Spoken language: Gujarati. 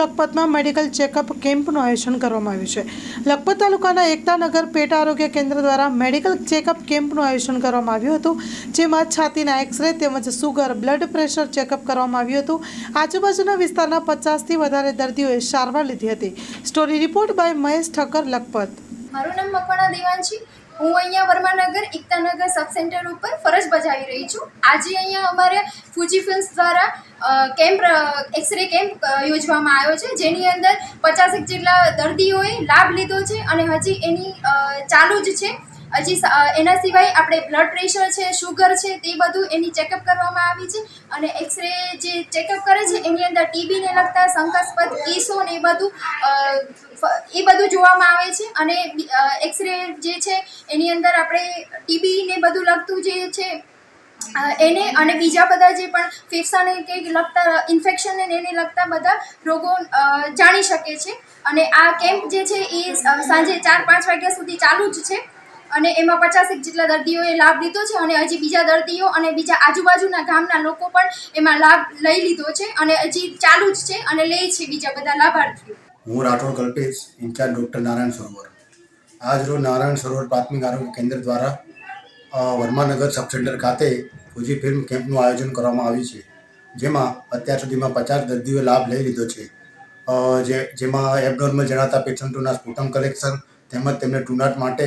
લખપતમાં મેડિકલ ચેકઅપ કેમ્પનું આયોજન કરવામાં આવ્યું છે. લખપત તાલુકાના એકતાનગર પેટ આરોગ્ય કેન્દ્ર દ્વારા મેડિકલ ચેકઅપ કેમ્પનું આયોજન કરવામાં આવ્યું હતું, જેમાં છાતીના એક્સરે તેમજ સુગર, બ્લડ પ્રેશર ચેકઅપ કરવામાં આવ્યું હતું. આજુબાજુના વિસ્તારના પચાસથી વધારે દર્દીઓએ સારવાર લીધી હતી. Story report by Mahesh Thakkar, Lakhpat. મારું નામ મકવાણા દેવાંશી હું અહીંયા વર્માનગર, એકતાનગર સબ સેન્ટર ઉપર ફરજ બજાવી રહી છું. આજે અહીંયા અમારે ફૂજી ફિલ્મ્સ દ્વારા કેમ્પ એક્સરે કેમ્પ યોજવામાં આવ્યો છે, જેની અંદર પચાસેક જેટલા દર્દીઓએ લાભ લીધો છે અને હજી એની ચાલુ જ છે. હજી એના સિવાય આપણે બ્લડ પ્રેશર છે શુગર છે, તે બધું એની ચેકઅપ કરવામાં આવી છે. અને એક્સરે જે ચેકઅપ કરે છે, એની અંદર ટીબીને લગતા શંકાસ્પદ કેસો ને એ બધું એ બધું જોવામાં આવે છે. અને એક્સરે જે છે, એની અંદર આપણે ટીબી ને બધું લગતું જે છે એને અને બીજા બધા જે પણ ફેફસાને કંઈક લગતા ઇન્ફેક્શનને એને લગતા બધા રોગો જાણી શકે છે. અને આ કેમ્પ જે છે, એ સાંજે ચાર પાંચ વાગ્યા સુધી ચાલુ જ છે. અને એમાં પચાસેક જેટલા દર્દીઓએ લાભ લીધો છે અને હજી બીજા દર્દીઓ અને બીજા આજુબાજુના ગામના લોકો પણ એમાં લાભ લઈ લીધો છે અને હજી ચાલુ જ છે અને લે છે બીજા બધા લાભાર્થીઓ. હું Rathod Kalpesh, in charge doctor Narayan Sarovar. આજરોજ નારાયણ સરોવર પ્રાથમિક આરોગ્ય કેન્દ્ર દ્વારા વર્માનગર સબ સેન્ટર ખાતે ફુજી ફિલ્મ કેમ્પનું આયોજન કરવામાં આવ્યું છે. જેમાં અત્યાર સુધીમાં પચાસ દર્દીઓએ લાભ લઈ લીધો છે. જે, જેમાં એબનોર્મલ જણાતા પેશન્ટોના સ્પુટમ કલેક્શન તેમજ તેમને ટુનાટ માટે